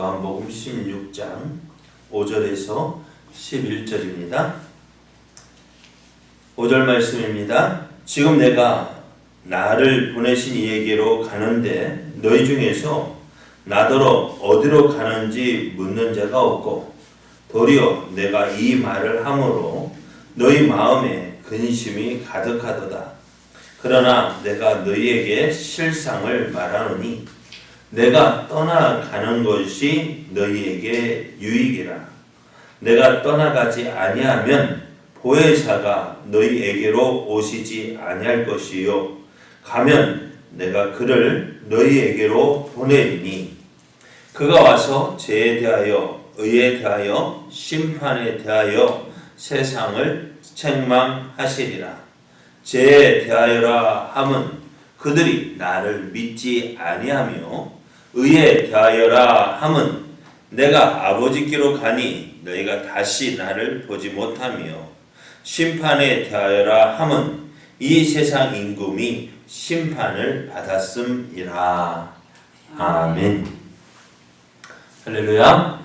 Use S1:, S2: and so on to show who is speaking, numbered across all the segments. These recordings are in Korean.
S1: 요한복음 16장 5절에서 11절입니다. 5절 말씀입니다. 지금 내가 나를 보내신 이에게로 가는데 너희 중에서 나더러 어디로 가는지 묻는 자가 없고 도리어 내가 이 말을 함으로 너희 마음에 근심이 가득하도다. 그러나 내가 너희에게 실상을 말하노니 내가 떠나가는 것이 너희에게 유익이라. 내가 떠나가지 아니하면 보혜사가 너희에게로 오시지 아니할 것이요. 가면 내가 그를 너희에게로 보내리니. 그가 와서 죄에 대하여 의에 대하여 심판에 대하여 세상을 책망하시리라. 죄에 대하여라 함은 그들이 나를 믿지 아니하며 의에 대하여라 함은 내가 아버지께로 가니 너희가 다시 나를 보지 못하며 심판에 대하여라 함은 이 세상 임금이 심판을 받았음이라. 아멘. 할렐루야.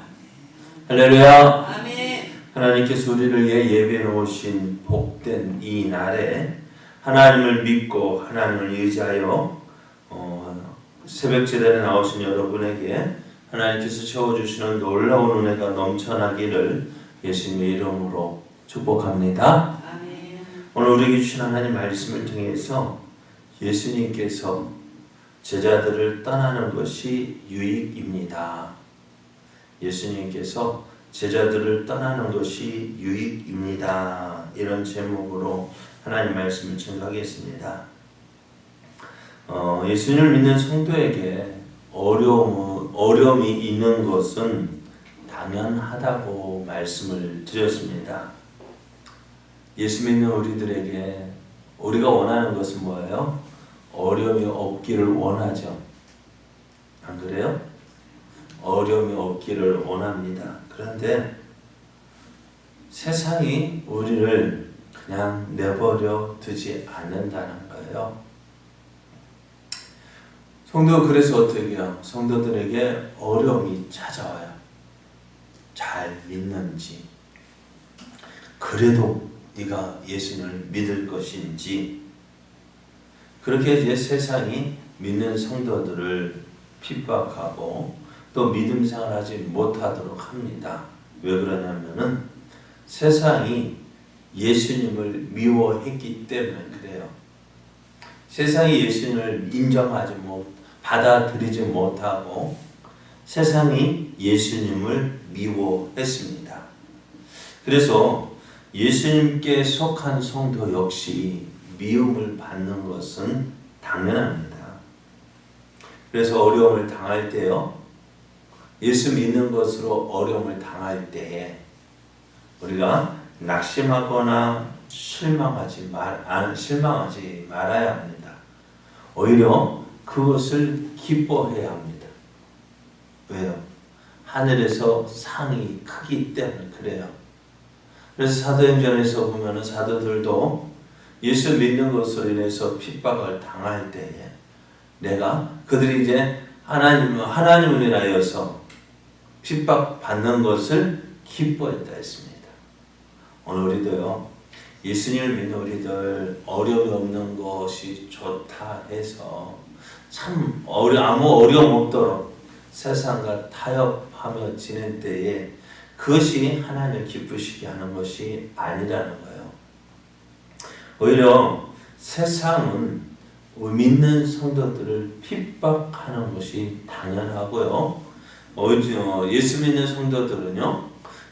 S1: 할렐루야.
S2: 아멘.
S1: 하나님께서 우리를 위해 예배해 놓으신 복된 이 날에 하나님을 믿고 하나님을 의지하여 어, 새벽 제단에 나오신 여러분에게 하나님께서 채워주시는 놀라운 은혜가 넘쳐나기를 예수님의 이름으로 축복합니다.
S2: 아멘.
S1: 오늘 우리에게 주신 하나님 말씀을 통해서 예수님께서 제자들을 떠나는 것이 유익입니다. 예수님께서 제자들을 떠나는 것이 유익입니다. 이런 제목으로 하나님 말씀을 증거하겠습니다. 어, 예수님을 믿는 성도에게 어려움, 어려움이 있는 것은 당연하다고 말씀을 드렸습니다. 예수 믿는 우리들에게 우리가 원하는 것은 뭐예요? 어려움이 없기를 원하죠. 안 그래요? 어려움이 없기를 원합니다. 그런데 세상이 우리를 그냥 내버려 두지 않는다는 거예요. 성도 그래서 어떻게 해요? 성도들에게 어려움이 찾아와요. 잘 믿는지. 그래도 네가 예수님을 믿을 것인지. 그렇게 이제 세상이 믿는 성도들을 핍박하고 또 믿음 생활하지 못하도록 합니다. 왜 그러냐면은 세상이 예수님을 미워했기 때문에 그래요. 세상이 예수님을 인정하지 못, 받아들이지 못하고 세상이 예수님을 미워했습니다. 그래서 예수님께 속한 성도 역시 미움을 받는 것은 당연합니다. 그래서 어려움을 당할 때요, 예수 믿는 것으로 어려움을 당할 때에 우리가 낙심하거나 실망하지 말, 안, 실망하지 말아야 합니다. 오히려 그것을 기뻐해야 합니다. 왜요? 하늘에서 상이 크기 때문에 그래요. 그래서 사도행전에서 보면은 사도들도 예수 믿는 것으로 인해서 핍박을 당할 때에 내가 그들이 이제 하나님 하나님을 인하여서 핍박 받는 것을 기뻐했다 했습니다. 오늘 우리도요 예수님을 믿는 우리들 어려움이 없는 것이 좋다 해서 참 어려 아무 어려움 없도록 세상과 타협하며 지낸 때에 그것이 하나님을 기쁘시게 하는 것이 아니라는 거예요. 오히려 세상은 믿는 성도들을 핍박하는 것이 당연하고요. 어, 예수 믿는 성도들은요,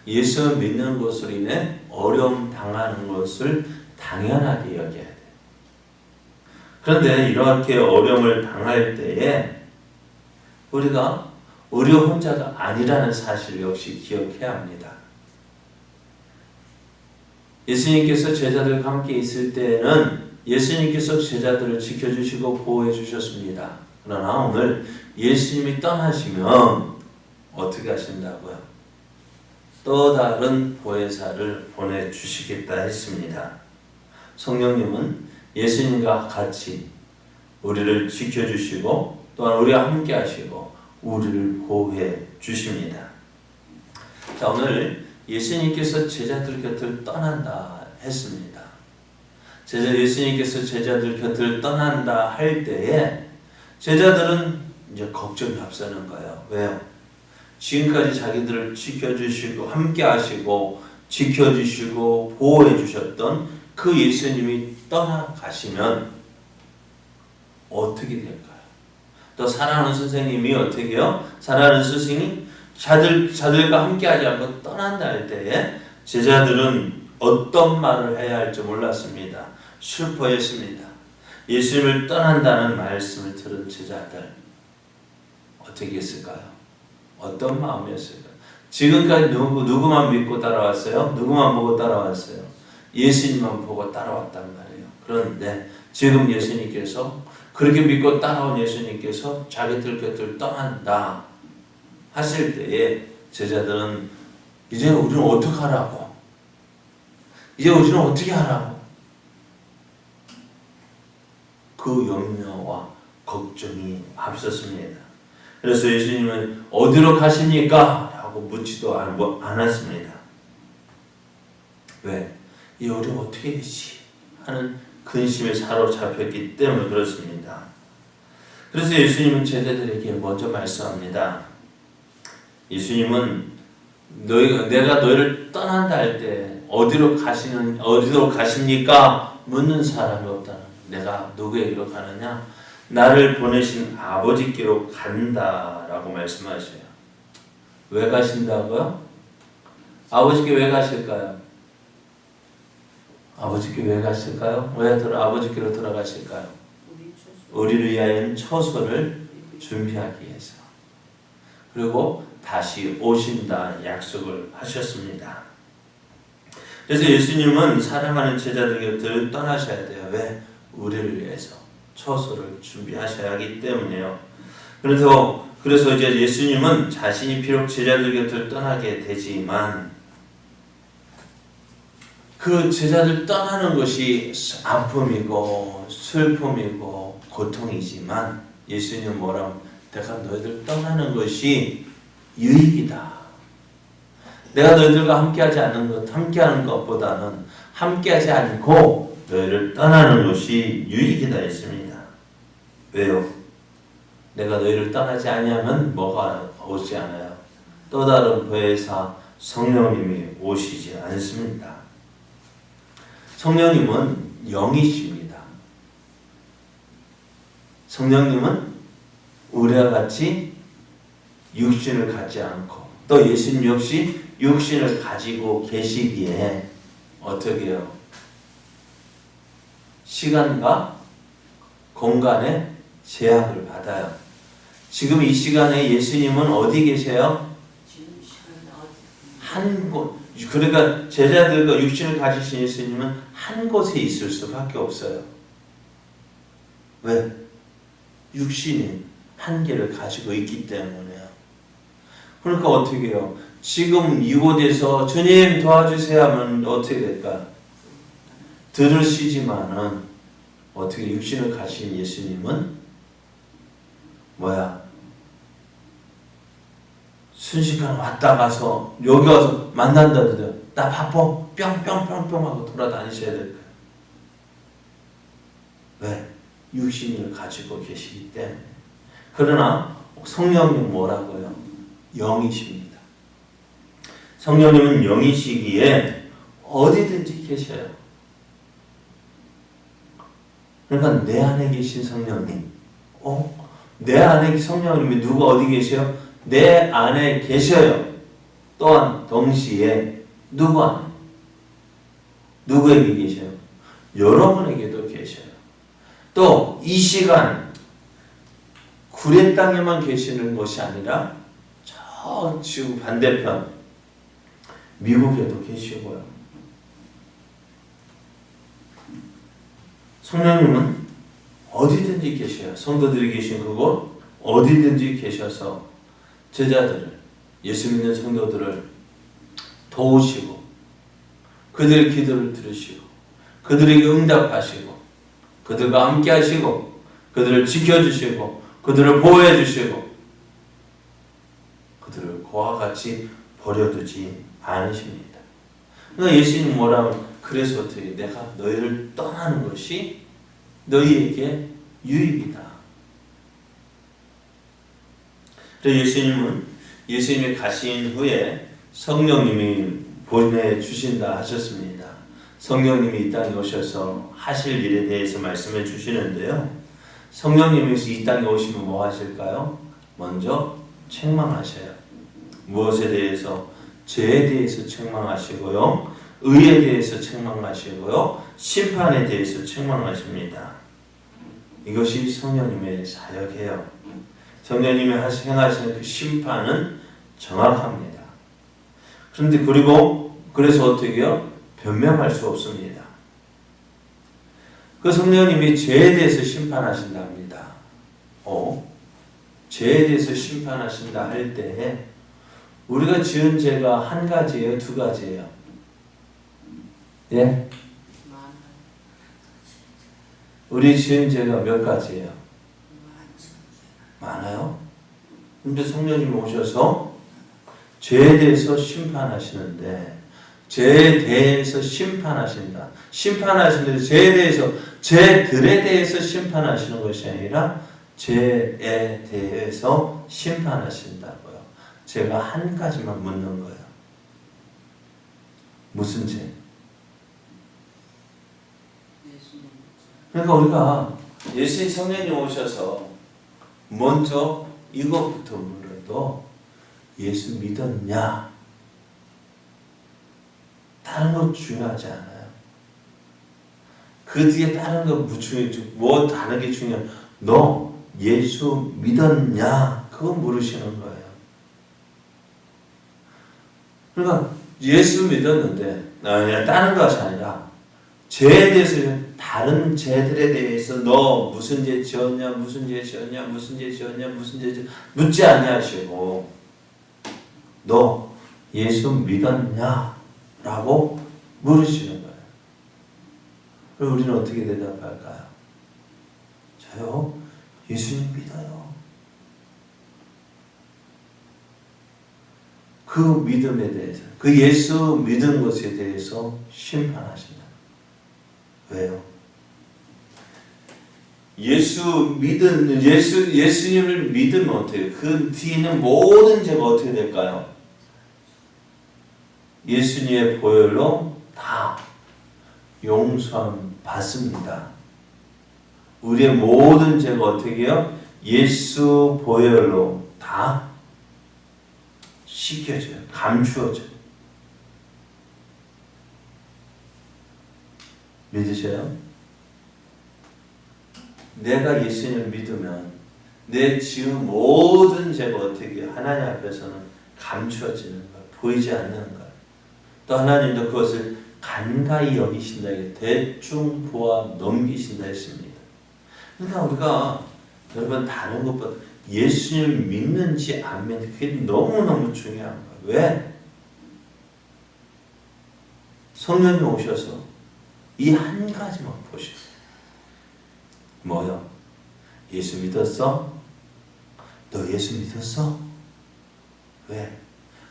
S1: 예수 믿는 것으로 인해 어려움 당하는 것을 당연하게 여겨야 돼요. 그런데 이렇게 어려움을 당할 때에 우리가 우리 혼자가 아니라는 사실 역시 기억해야 합니다. 예수님께서 제자들과 함께 있을 때에는 예수님께서 제자들을 지켜주시고 보호해 주셨습니다. 그러나 오늘 예수님이 떠나시면 어떻게 하신다고요? 또 다른 보혜사를 보내주시겠다 했습니다. 성령님은 예수님과 같이 우리를 지켜주시고 또한 우리와 함께 하시고 우리를 보호해 주십니다. 자, 오늘 예수님께서 제자들 곁을 떠난다 했습니다. 제자 예수님께서 제자들 곁을 떠난다 할 때에 제자들은 이제 걱정이 앞서는 거예요. 왜요? 지금까지 자기들을 지켜주시고 함께 하시고 지켜주시고 보호해 주셨던 그 예수님이 떠나가시면 어떻게 될까요? 또 사랑하는 선생님이 어떻게 요? 사랑하는 스승이 자들, 자들과 함께하지 않고 떠난다 할 때에 제자들은 어떤 말을 해야 할지 몰랐습니다. 슬퍼했습니다. 예수님을 떠난다는 말씀을 들은 제자들 어떻게 했을까요? 어떤 마음이었을까요? 지금까지 누구, 누구만 믿고 따라왔어요? 누구만 보고 따라왔어요? 예수님만 보고 따라왔단 말이에요. 그런데 지금 예수님께서 그렇게 믿고 따라온 예수님께서 자기들 곁을 떠난다 하실 때에 제자들은 이제 우리는 어떻게 하라고? 이제 우리는 어떻게 하라고? 그 염려와 걱정이 앞섰습니다. 그래서 예수님은 어디로 가십니까? 라고 묻지도 않- 뭐 않았습니다. 왜? 이 우리 어떻게 되지? 하는 근심에 사로잡혔기 때문에 그렇습니다. 그래서 예수님은 제자들에게 먼저 말씀합니다. 예수님은 너희 내가 너희를 떠난다 할 때 어디로 가시는 어디로 가십니까? 묻는 사람이 없다. 내가 누구에게로 가느냐? 나를 보내신 아버지께로 간다라고 말씀하셔요. 왜 가신다고요? 아버지께 왜 가실까요? 아버지께 왜 가실까요? 왜 돌아, 아버지께로 돌아가실까요? 우리를 위하여 처소를 준비하기 위해서. 그리고 다시 오신다 약속을 하셨습니다. 그래서 예수님은 사랑하는 제자들 곁을 떠나셔야 돼요. 왜? 우리를 위해서 처소를 준비하셔야 하기 때문에요. 그래서 그래서 이제 예수님은 자신이 비록 제자들 곁을 떠나게 되지만 그 제자들 떠나는 것이 아픔이고 슬픔이고 고통이지만 예수님은 뭐라고 내가 너희들 떠나는 것이 유익이다. 내가 너희들과 함께하지 않는 것, 함께하는 것보다는 함께하지 않고 너희를 떠나는 것이 유익이다 했습니다. 왜요? 내가 너희를 떠나지 아니하면 뭐가 오지 않아요. 또 다른 보혜사 성령님이 오시지 않습니다. 성령님은 영이십니다. 성령님은 우리와 같이 육신을 갖지 않고 또 예수님 역시 육신을 가지고 계시기에 어떻게 해요? 시간과 공간의 제약을 받아요. 지금 이 시간에 예수님은 어디 계세요? 한 곳. 그러니까 제자들과 육신을 가지신 예수님은 한 곳에 있을 수밖에 없어요. 왜? 육신이 한계를 가지고 있기 때문에요. 그러니까 어떻게 해요? 지금 이곳에서 주님 도와주세요 하면 어떻게 될까? 들으시지만은 어떻게 육신을 가신 예수님은 뭐야? 순식간 왔다 가서 여기 와서 만난다더라. 나 바빠. 뿅뿅뿅뿅 하고 돌아다니셔야 될 거예요. 왜? 육신을 가지고 계시기 때문에. 그러나 성령님 뭐라고요? 영이십니다. 성령님은 영이시기에 어디든지 계셔요. 그러니까 내 안에 계신 성령님, 어? 내 안에 성령님이 누가 어디 계셔요? 내 안에 계셔요. 또한 동시에 누구 안에? 누구에게 계셔요? 여러분에게도 계셔요. 또 이 시간 구례 땅에만 계시는 것이 아니라 저 지구 반대편 미국에도 계시고요. 성령님은 어디든지 계셔요. 성도들이 계신 그곳 어디든지 계셔서 제자들을 예수 믿는 성도들을 도우시고 그들의 기도를 들으시고 그들에게 응답하시고 그들과 함께 하시고 그들을 지켜주시고 그들을 보호해 주시고 그들을 그와 같이 버려두지 않으십니다. 그러니까 예수님 뭐라면 그래서 어떻게 내가 너희를 떠나는 것이 너희에게 유익이다. 그래서 예수님은 예수님이 가신 후에 성령님이 보내 주신다 하셨습니다. 성령님이 이 땅에 오셔서 하실 일에 대해서 말씀해 주시는데요. 성령님이 이 땅에 오시면 뭐 하실까요? 먼저 책망하셔요. 무엇에 대해서? 죄에 대해서 책망하시고요. 의에 대해서 책망하시고요. 심판에 대해서 책망하십니다. 이것이 성령님의 사역이에요. 성령님이 하시- 행하시는 그 심판은 정확합니다. 그런데 그리고 그래서 어떻게 해요? 변명할 수 없습니다. 그 성령님이 죄에 대해서 심판하신답니다. 어? 죄에 대해서 심판하신다 할 때 우리가 지은 죄가 한 가지예요, 두 가지예요. 예? 우리 지은 죄가 몇 가지예요? 많아요. 근데 성령님이 오셔서 죄에 대해서 심판하시는데 죄에 대해서 심판하신다. 심판하시는데 죄에 대해서 죄들에 대해서 심판하시는 것이 아니라 죄에 대해서 심판하신다고요. 제가 한 가지만 묻는 거예요. 무슨 죄? 그러니까 우리가 예수님 성령님 오셔서 먼저 이것부터 물어도 예수 믿었냐? 다른 거 중요하지 않아요. 그 뒤에 다른 거 무중요, 뭐 다른 게 중요. 너 예수 믿었냐? 그거 물으시는 거예요. 그러니까 예수 믿었는데 아니 다른 것이 아니라 죄에 대해서 다른 죄들에 대해서 너 무슨 죄 지었냐 무슨 죄 지었냐 무슨 죄 지었냐 무슨 죄 지었냐 묻지 않냐 하시고 너 예수 믿었냐 라고 물으시는 거예요. 그럼 우리는 어떻게 대답할까요? 저요 예수님 믿어요. 그 믿음에 대해서 그 예수 믿은 것에 대해서 심판하신다. 왜요? 예수 믿은 예수 예수님을 믿으면 어때요? 그 뒤에는 모든 죄가 어떻게 될까요? 예수님의 보혈로 다 용서함 받습니다. 우리의 모든 죄가 어떻게 해요? 예수 보혈로 다 씻겨져요. 감추어져요. 믿으세요? 내가 예수님을 믿으면 내 지은 모든 죄가 어떻게? 하나님 앞에서는 감추어지는 거예요. 보이지 않는 거예요. 또 하나님도 그것을 간가히 여기신다. 대충 보아 넘기신다 했습니다. 그러니까 우리가 여러분 다른 것보다 예수님을 믿는지 안 믿는지 그게 너무너무 중요한 거예요. 왜? 성령이 오셔서 이 한 가지만 보셨어요. 뭐요? 예수 믿었어? 너 예수 믿었어? 왜?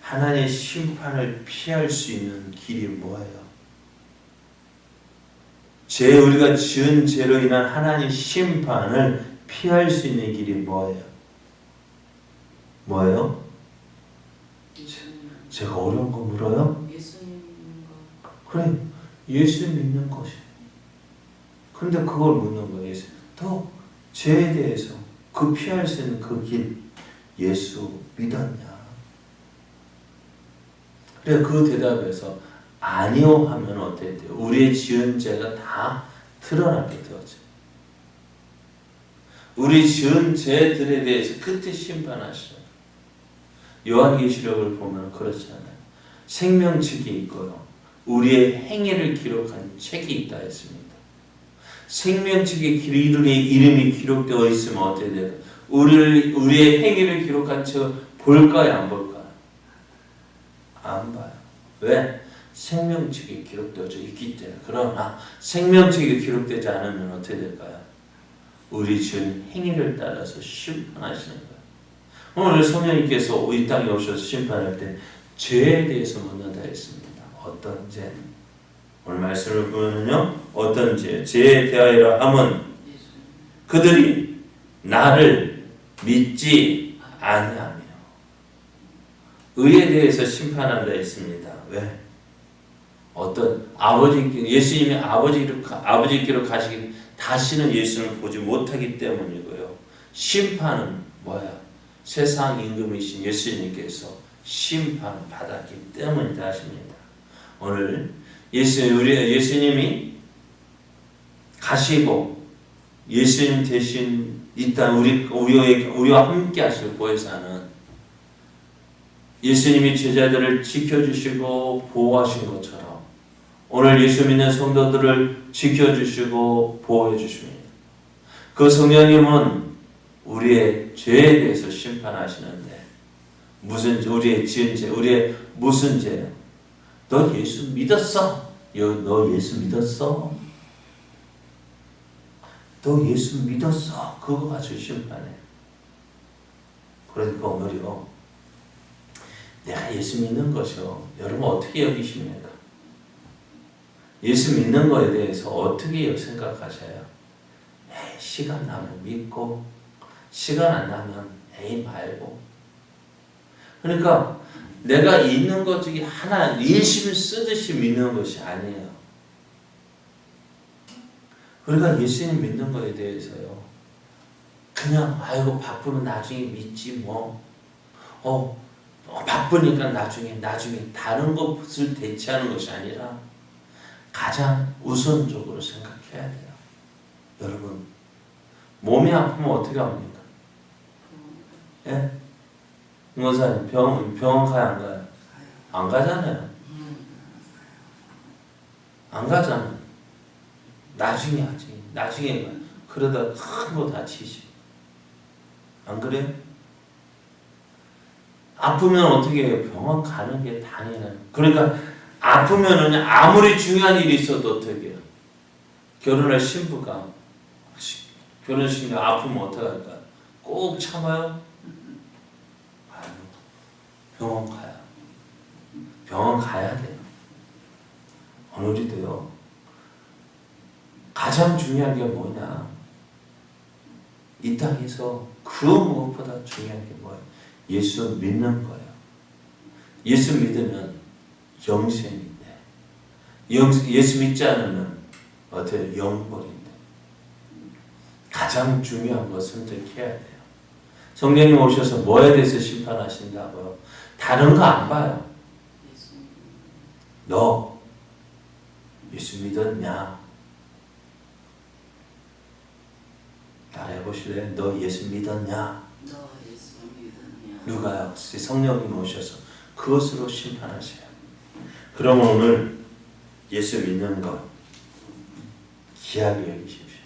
S1: 하나님의 심판을 피할 수 있는 길이 뭐예요? 죄 우리가 지은 죄로 인한 하나님 심판을 피할 수 있는 길이 뭐예요? 뭐예요? 제가 어려운 거 물어요?
S2: 예수님 믿는 거.
S1: 그래 예수 믿는 것이. 근데 그걸 묻는 거예요. 더 죄에 대해서 그 피할 수 있는 그 길 예수 믿었냐? 그래 그 대답에서 아니요 하면 돼요? 우리의 지은 죄가 다 드러나게 되어져. 우리 지은 죄들에 대해서 그때 심판하시죠. 요한계시록을 보면 그렇잖아요. 생명책이 있고요. 우리의 행위를 기록한 책이 있다 했습니다. 생명책에 이름이, 이름이 기록되어 있으면 어떻게 돼요? 우리를, 우리의 행위를 기록한 책을 볼까요? 안 볼까요? 안 봐요. 왜? 생명책에 기록되어 있기 때문에. 그러나 생명책에 기록되지 않으면 어떻게 될까요? 우리 지은 행위를 따라서 심판하시는 거예요. 오늘 성령님께서 이 땅에 오셔서 심판할 때 죄에 대해서 묻는다 했습니다. 어떤 죄? 오늘 말씀을 보면요. 어떤 죄? 죄에 대하여 함은 그들이 나를 믿지 아니하며 의에 대해서 심판한다 했습니다. 왜? 어떤 아버지께 예수님이 아버지로 가- 아버지께로 가시기 다시는 예수를 보지 못하기 때문이고요. 심판은 뭐야? 세상 임금이신 예수님께서 심판을 받았기 때문이다 하십니다. 오늘 예수 우리 예수님이 가시고 예수님 대신 이땅 우리 우리의 우리와 함께 하실 보혜사는 예수님이 제자들을 지켜주시고 보호하신 것처럼 오늘 예수 믿는 성도들을 지켜주시고 보호해 주십니다. 그 성령님은 우리의 죄에 대해서 심판하시는데 무슨 우리의 지은 죄, 우리의 무슨 죄? 너 예수 믿었어? 여- 너 예수 믿었어? 너 예수 믿었어? 그거 가지고 심판해. 그러니까 오늘요. 내가 예수 믿는 것이요. 여러분 어떻게 여기십니까? 예수 믿는 거에 대해서 어떻게 생각하셔요? 에이, 시간 나면 믿고 시간 안 나면 에이 말고 그러니까 내가 있는 것 중에 하나 일심 쓰듯이 믿는 것이 아니에요. 그러니까 예수님 믿는 거에 대해서요. 그냥 아이고 바쁘면 나중에 믿지 뭐. 어, 어, 바쁘니까 나중에 나중에 다른 것을 대체하는 것이 아니라 가장 우선적으로 생각해야 돼요. 여러분 몸이 아프면 어떻게 합니까? 예? 의사님 병원 병원 가야 안 가요? 안 가잖아요. 안 가잖아요. 나중에 하지. 나중에 가. 그러다 큰 거 다치지. 안 그래? 아프면 어떻게 해요? 병원 가는 게 당연해요. 그러니까 아프면은 아무리 중요한 일이 있어도 어떻게 해요? 결혼할 신부가 시- 결혼식에 아프면 어떡할까? 꼭 참아요? 병원 가야. 병원 가야 돼요. 오늘이도요. 가장 중요한 게 뭐냐? 이 땅에서 그 무엇보다 중요한 게 뭐예요? 예수 믿는 거예요. 예수 믿으면 영생인데, 영, 예수 믿지 않으면 어때요? 영벌인데. 가장 중요한 것 선택해야 돼요. 성령님 오셔서 뭐에 대해서 심판하신다고요? 다른 거 안 봐요. 너 예수 믿었냐? 말해보실래요? 너 예수 믿었냐?
S2: 너 예수 믿었냐?
S1: 누가요? 성령님 오셔서 그것으로 심판하세요. 그럼 오늘 예수 믿는 것 귀하게 여기십시오.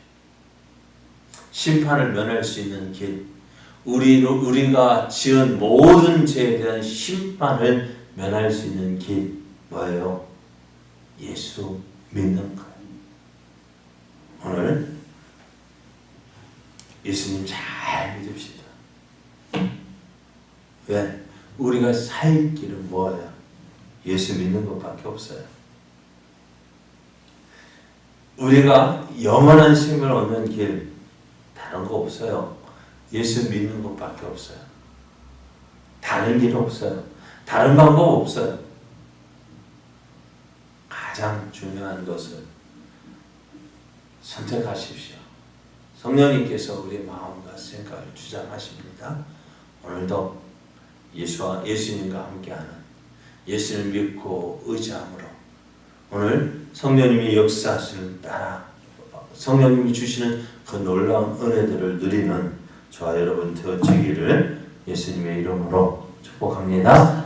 S1: 심판을 면할 수 있는 길, 우리 우리가 지은 모든 죄에 대한 심판을 면할 수 있는 길 뭐예요? 예수 믿는 거예요. 오늘 예수님 잘 믿읍시다. 왜? 우리가 살 길은 뭐예요? 예수 믿는 것밖에 없어요. 우리가 영원한 생명을 얻는 길 다른 거 없어요. 예수 믿는 것밖에 없어요. 다른 길 없어요. 다른 방법 없어요. 가장 중요한 것을 선택하십시오. 성령님께서 우리 마음과 생각을 주장하십니다. 오늘도 예수와 예수님과 함께하는 예수를 믿고 의지함으로 오늘 성령님이 역사하시는 따라 성령님이 주시는 그 놀라운 은혜들을 누리는 저와 여러분 되어지기를 예수님의 이름으로 축복합니다.